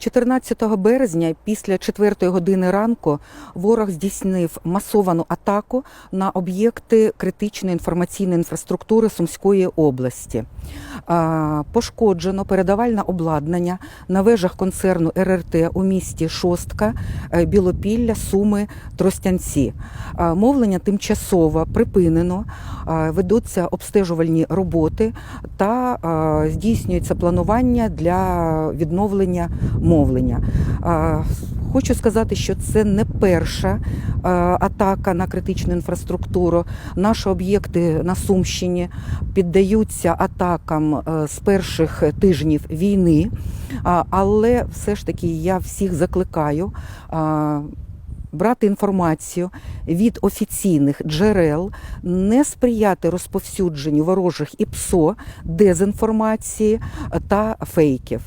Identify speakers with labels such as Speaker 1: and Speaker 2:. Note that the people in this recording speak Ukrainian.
Speaker 1: 14 березня після 4 години ранку ворог здійснив масовану атаку на об'єкти критичної інформаційної інфраструктури Сумської області. Пошкоджено передавальне обладнання на вежах концерну РРТ у місті Шостка, е, Білопілля, Суми, Тростянці. Мовлення тимчасово припинено, ведуться обстежувальні роботи та здійснюється планування для відновлення мовлення. Хочу сказати, що це не перша е, атака на критичну інфраструктуру. Наші об'єкти на Сумщині піддаються атакам е, з перших тижнів війни, але все ж таки я всіх закликаю. Брати інформацію від офіційних джерел, не сприяти розповсюдженню ворожих і ПСО, дезінформації та фейків.